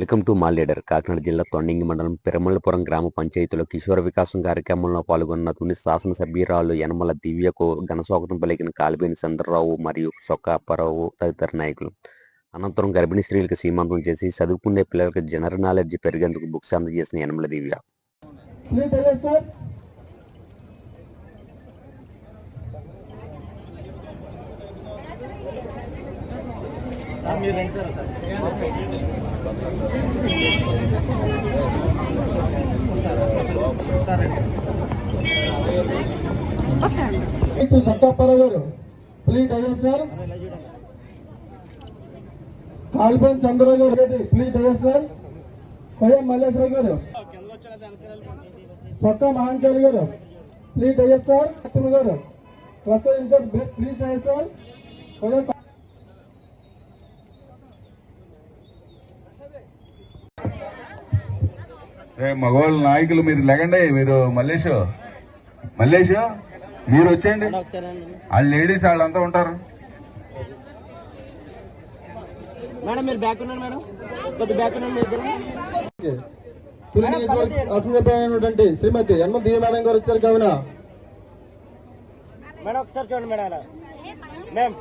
Welcome to మా leader. Kakinada జిల్లా తొండింగి మండలం పిరమల్లపురం గ్రామ పంచాయతీలో కిషోర వికాసం కార్యక్రమంలో పాల్గొన్న తుని శాసనసభ్యురాలు యనమల దివ్యకు ఘనస్వాగతం పలికిన కాలిబేని చంద్రరావు మరియు సొక్క అప్పారావు తదితర నాయకులు. అనంతరం గర్భిణీ స్త్రీలకు సీమంతం చేసి చదువుకునే పిల్లలకు జనరల్ నాలెడ్జ్ పెరిగేందుకు బుక్స్ అందజేసిన యనమల దివ్య. ప్లీజ్ సార్ గారు ప్లీజ్ అయ్యా కాల్పన్ చంద్ర గారు ప్లీజ్ అయ్యా సార్ కొయ్య మల్లేశ్వర గారు సొక్క మహాంకాళి గారు ప్లీజ్ అయ్యా సార్ గారు ప్రస్తుతం ప్లీజ్ అయ్యా సార్ కొయ్య రే మగవాళ్ళ నాయకులు మీరు లెగండి మీరు మల్లేష్ మల్లేష్ మీరు వచ్చేయండి. వాళ్ళు లేడీస్ వాళ్ళంతా ఉంటారు. మేడం మీరు బ్యాక్ ఉన్నాను మేడం. కొద్ది బ్యాక్ నియోజకవర్గ శాసనసభ్యులైనటువంటి శ్రీమతి యనమల దివ్య మేడం గారు వచ్చారు కావున. మేడం ఒకసారి చూడండి మేడం అలా. మేడం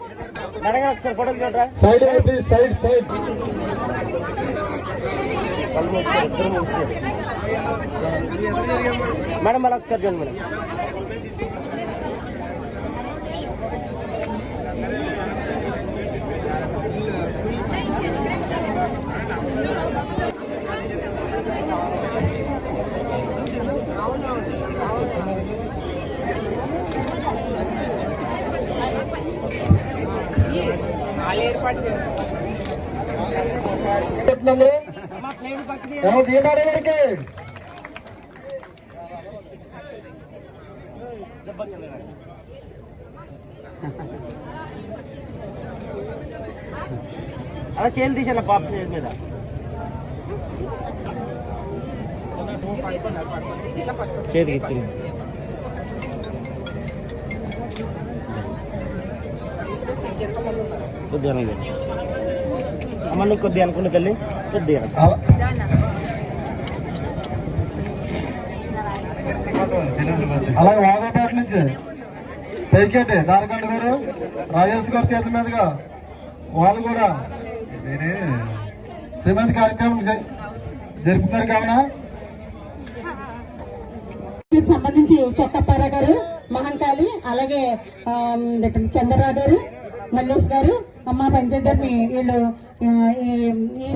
మేడం గారు ఒకసారి ఫోటోలు చూడరా? Side please side side madam మళ్ళీ ఒకసారి చూడండి మేడం చెప్తున్నాము అమ్మా అలా చేతులు తీసాను పాప చేతి మీద చేతికి ఇచ్చింది. కొద్దిగా అమ్మ నువ్వు కొద్దిగా అనుకున్న తల్లి. అలాగే వాగపేట నుంచి పైకేటి దారకండ గారు రాజేష్ గారి చేతుల మీదుగా వాళ్ళు కూడా శ్రీమంతి కార్యక్రమం జరుపుతున్నారు కావున దీనికి సంబంధించి చొక్కప్పార గారు మహంకాళి అలాగే చంద్రరావు గారు మల్లేష్ గారు అమ్మ పంచదర్ని వీళ్ళు ఈ ఈ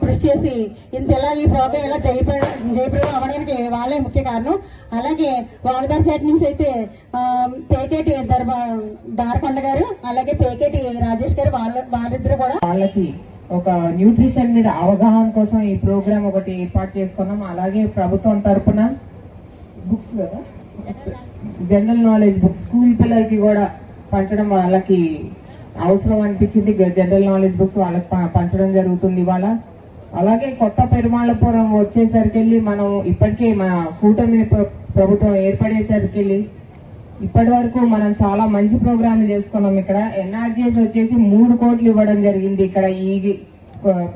కృషి చేసి ఇంత ఇలా ఈ ప్రోగ్రాం ఇలా జయప్రదం జయప్రదం అవ్వడానికి వాళ్ళే ముఖ్య కారణం. అలాగే వాగదార్పేట నుంచి అయితే పేకేటి దర్బ దారకొండ గారు అలాగే పేకేటి రాజేష్ గారు వాళ్ళ వాళ్ళిద్దరు కూడా వాళ్ళకి ఒక న్యూట్రిషన్ మీద అవగాహన కోసం ఈ ప్రోగ్రామ్ ఒకటి ఏర్పాటు చేసుకున్నాం. అలాగే ప్రభుత్వం తరఫున బుక్స్ కదా? General knowledge books. స్కూల్ పిల్లలకి కూడా పంచడం వాళ్ళకి అవసరం అనిపించింది. జనరల్ నాలెడ్జ్ బుక్స్ వాళ్ళకి పంచడం జరుగుతుంది ఇవాళ. అలాగే కొత్త పెరుమాళపురం వచ్చేసరికి వెళ్ళి మనం ఇప్పటికే మన కూటమి ప్ర- ప్రభుత్వం ఏర్పడేసరికి వెళ్ళి ఇప్పటి వరకు మనం చాలా మంచి ప్రోగ్రామ్ చేసుకున్నాం ఇక్కడ. ఎన్ఆర్జీఎస్ వచ్చేసి మూడు కోట్లు ఇవ్వడం జరిగింది ఇక్కడ ఈ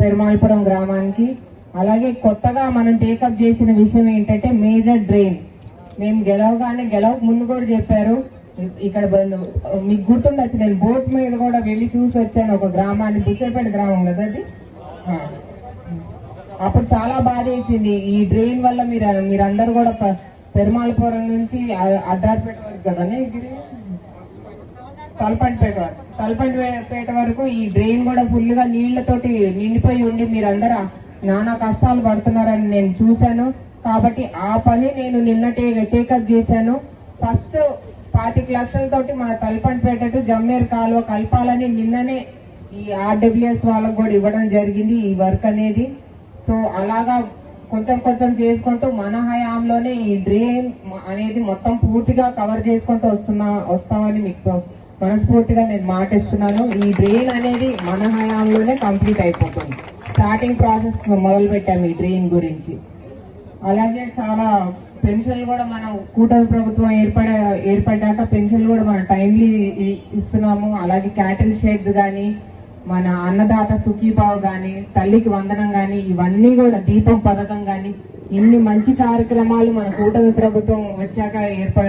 పెరుమాళపురం గ్రామానికి. అలాగే కొత్తగా మనం టేకప్ చేసిన విషయం ఏంటంటే మేజర్ డ్రైన్. మేము గెలవగానే గెలవక ముందు కూడా చెప్పారు. ఇక్కడ మీకు గుర్తుండొచ్చు నేను బోట్ మీద కూడా వెళ్ళి చూసి వచ్చాను ఒక గ్రామాన్ని బుసేపేట గ్రామం కదా అది? అప్పుడు చాలా బాధ వేసింది. ఈ డ్రైన్ వల్ల మీరు మీరందరూ కూడా పెరుమాళపురం నుంచి అ- వరకు కదండి ఇది తలపంటిపేట వరకు. తలపంటిపేట వరకు ఈ డ్రైన్ కూడా ఫుల్గా నీళ్ళతోటి నిండిపోయి ఉండి మీరందరూ నానా కష్టాలు పడుతున్నారని నేను చూశాను. కాబట్టి ఆ పని నేను నిన్న టేకప్ చేశాను. ఫస్ట్ పాతిక లక్షలతోటి మా తలపంటిపేట పెట్టట్టు జమ్మేరు కాలువ కలపాలని నిన్ననే ఈ ఆర్డబ్ల్యూఎస్ వాళ్ళకు కూడా ఇవ్వడం జరిగింది ఈ వర్క్ అనేది. సో అలాగా కొంచెం కొంచెం చేసుకుంటూ మన హయాంలోనే ఈ డ్రైన్ అనేది మొత్తం పూర్తిగా కవర్ చేసుకుంటూ వస్తున్నా వస్తామని మీకు మనస్ఫూర్తిగా నేను మాటిస్తున్నాను. ఈ డ్రైన్ అనేది మన హయాంలోనే కంప్లీట్ అయిపోతుంది. స్టార్టింగ్ ప్రాసెస్ మొదలు పెట్టాము ఈ డ్రైన్ గురించి. అలాగే చాలా పెన్షన్లు కూడా మనం కూటమి ప్రభుత్వం ఏర్పడ ఏర్పడ్డాక పెన్షన్లు కూడా మనం టైంలీ ఇస్తున్నాము. అలాగే క్యాటిల్ షేడ్స్ కానీ మన అన్నదాత సుఖీభావ్ కానీ తల్లికి వందనం కానీ ఇవన్నీ కూడా దీపం పథకం కానీ ఇన్ని మంచి కార్యక్రమాలు మన కూటమి ప్రభుత్వం వచ్చాక ఏర్పా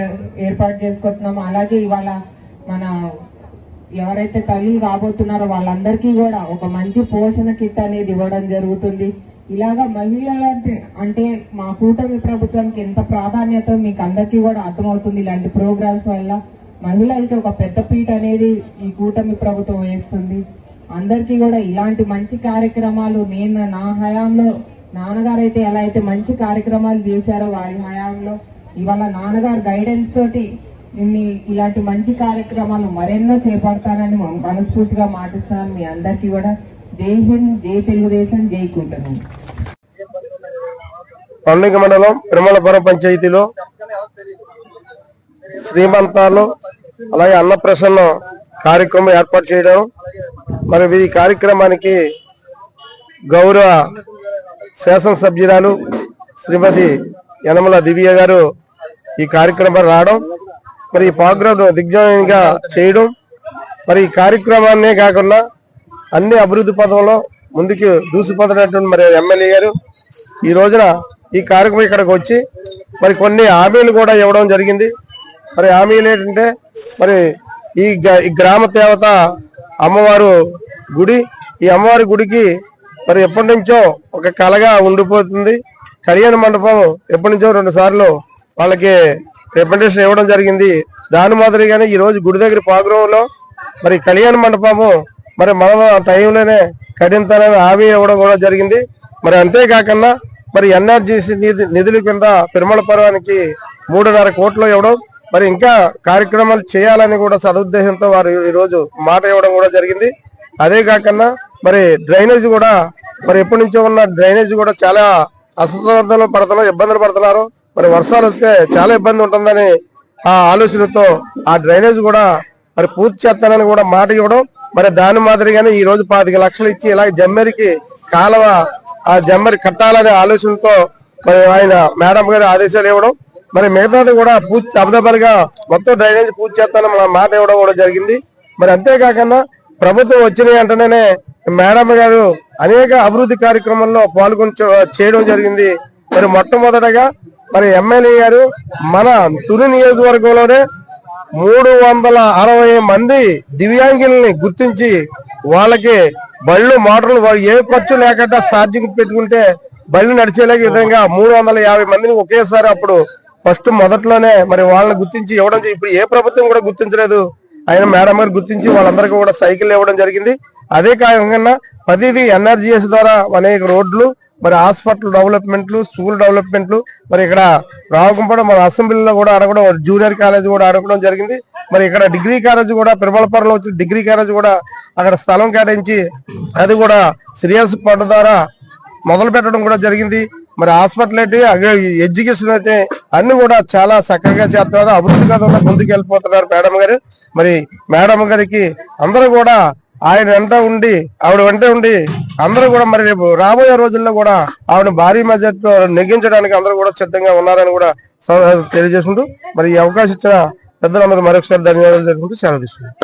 ఏర్పాటు చేసుకుంటున్నాము. అలాగే ఇవాళ మన ఎవరైతే తల్లులు కాబోతున్నారో వాళ్ళందరికీ కూడా ఒక మంచి పోషణ కిట్ అనేది ఇవ్వడం జరుగుతుంది. ఇలాగా మహిళల అంటే మా కూటమి ప్రభుత్వానికి ఎంత ప్రాధాన్యత మీకు అందరికీ కూడా అర్థమవుతుంది ఇలాంటి ప్రోగ్రామ్స్ వల్ల. మహిళలకి ఒక పెద్ద పీట అనేది ఈ కూటమి ప్రభుత్వం వేస్తుంది. అందరికీ కూడా ఇలాంటి మంచి కార్యక్రమాలు నేను నా హయాంలో నాన్నగారు అయితే ఎలా అయితే మంచి కార్యక్రమాలు చేశారో వారి హయాంలో ఇవాళ నాన్నగారు గైడెన్స్ తోటి ఇన్ని ఇలాంటి మంచి కార్యక్రమాలు మరెన్నో చేపడతానని మనస్ఫూర్తిగా మాటిస్తాను మీ అందరికీ కూడా. జై హింద్ జై తెలుగుదేశం జై కూటమి. పండుగ మండలం తిరుమలపురం పంచాయతీలో శ్రీమంతాలు అలాగే అన్నప్రసన్న కార్యక్రమం ఏర్పాటు చేయడం మరి ఈ కార్యక్రమానికి గౌరవ శాసనసభ్యురాలు శ్రీమతి యనమల దివ్య గారు ఈ కార్యక్రమం రావడం మరి ఈ ప్రోగ్రామ్ దిగ్జయంగా చేయడం మరి ఈ కార్యక్రమాన్నే కాకుండా అన్ని అభివృద్ధి పదంలో ముందుకు దూసిపోతున్నటువంటి మరి ఎమ్మెల్యే గారు ఈ రోజున ఈ కార్యక్రమం ఇక్కడికి వచ్చి మరి కొన్ని హామీలు కూడా ఇవ్వడం జరిగింది. మరి హామీలు ఏంటంటే మరి ఈ ఈ గ్రామ దేవత అమ్మవారు గుడి ఈ అమ్మవారి గుడికి మరి ఎప్పటి నుంచో ఒక కళగా ఉండిపోతుంది. కళ్యాణ మండపం ఎప్పటి నుంచో రెండు సార్లు వాళ్ళకి రిప్రజెంటేషన్ ఇవ్వడం జరిగింది. దాని మాదిరిగానే ఈ రోజు గుడి దగ్గర పాగ్రహంలో మరి కళ్యాణ మండపము మరి మన టైంలోనే కఠినతనని హామీ ఇవ్వడం కూడా జరిగింది. మరి అంతేకాకుండా మరి ఎన్ఆర్జీసీ నిధుల కింద పెరుమల పర్వానికి మూడున్నర కోట్లు ఇవ్వడం మరి ఇంకా కార్యక్రమాలు చేయాలని కూడా సదుద్దేశంతో వారు ఈ రోజు మాట ఇవ్వడం కూడా జరిగింది. అదే కాకుండా మరి డ్రైనేజ్ కూడా మరి ఎప్పటి నుంచో ఉన్న డ్రైనేజ్ కూడా చాలా అసమర్థలు పడుతున్నారు ఇబ్బందులు పడుతున్నారు. మరి వర్షాలు వస్తే చాలా ఇబ్బంది ఉంటుందని ఆ ఆలోచనతో ఆ డ్రైనేజ్ కూడా మరి పూర్తి చేస్తానని కూడా మాట ఇవ్వడం మరి దాని మాదిరిగానే ఈ రోజు పాతిక లక్షలు ఇచ్చి ఇలా జమ్మెరికి కాలువ ఆ జమ్మరి కట్టాలనే ఆలోచనతో మరి ఆయన మేడం గారి ఆదేశాలు ఇవ్వడం మరి మిగతాది కూడా పూర్తి అబద్ధపరిగా మొత్తం డ్రైనేజ్ పూర్తి చేస్తానని మా మాట ఇవ్వడం కూడా జరిగింది. మరి అంతేకాకుండా ప్రభుత్వం వచ్చిన వెంటనే మేడం గారు అనేక అభివృద్ధి కార్యక్రమంలో పాల్గొని చేయడం జరిగింది. మరి మొట్టమొదటగా మరి ఎమ్మెల్యే గారు మన తుని నియోజకవర్గంలోనే మూడు వందల అరవై మంది దివ్యాంగుల్ని గుర్తించి వాళ్ళకి బళ్ళు మోటార్లు ఏ ఖర్చు లేకుండా ఛార్జింగ్ పెట్టుకుంటే బళ్ళు నడిచేలాగే విధంగా మూడు వందల యాభై మందిని ఒకేసారి అప్పుడు ఫస్ట్ మొదట్లోనే మరి వాళ్ళని గుర్తించి ఇవ్వడం ఇప్పుడు ఏ ప్రభుత్వం కూడా గుర్తించలేదు. ఆయన మేడం గారు గుర్తించి వాళ్ళందరికీ కూడా సైకిల్ ఇవ్వడం జరిగింది. అదే కాకుండా ప్రతిదీ ఎన్ఆర్జీఎస్ ద్వారా అనేక రోడ్లు మరి హాస్పిటల్ డెవలప్మెంట్లు స్కూల్ డెవలప్మెంట్లు మరి ఇక్కడ రావకుంపడం మన అసెంబ్లీలో కూడా అడగడం జూనియర్ కాలేజ్ కూడా అడగడం జరిగింది. మరి ఇక్కడ డిగ్రీ కాలేజ్ కూడా పెరుమలపురంలో వచ్చి డిగ్రీ కాలేజ్ కూడా అక్కడ స్థలం కేటాయించి అది కూడా శ్రీయస్ ఫండ్ ద్వారా మొదలు పెట్టడం కూడా జరిగింది. మరి హాస్పిటల్ అయితే ఎడ్యుకేషన్ అయితే అన్ని కూడా చాలా చక్కగా చేస్తున్నారు. అభివృద్ధి కథ ముందుకు వెళ్ళిపోతున్నారు మేడం గారు. మరి మేడం గారికి అందరూ కూడా ఆయన వెంట ఉండి ఆవిడ వెంట ఉండి అందరూ కూడా మరి రేపు రాబోయే రోజుల్లో కూడా ఆవిడ భారీ మెజార్టీతో నెగ్గించడానికి అందరూ కూడా సిద్ధంగా ఉన్నారని కూడా తెలియజేసుకుంటూ మరి ఈ అవకాశం ఇచ్చిన పెద్దలందరూ మరొకసారి ధన్యవాదాలు తెలుపుకుంటూ సెలవు తీసుకుంటారు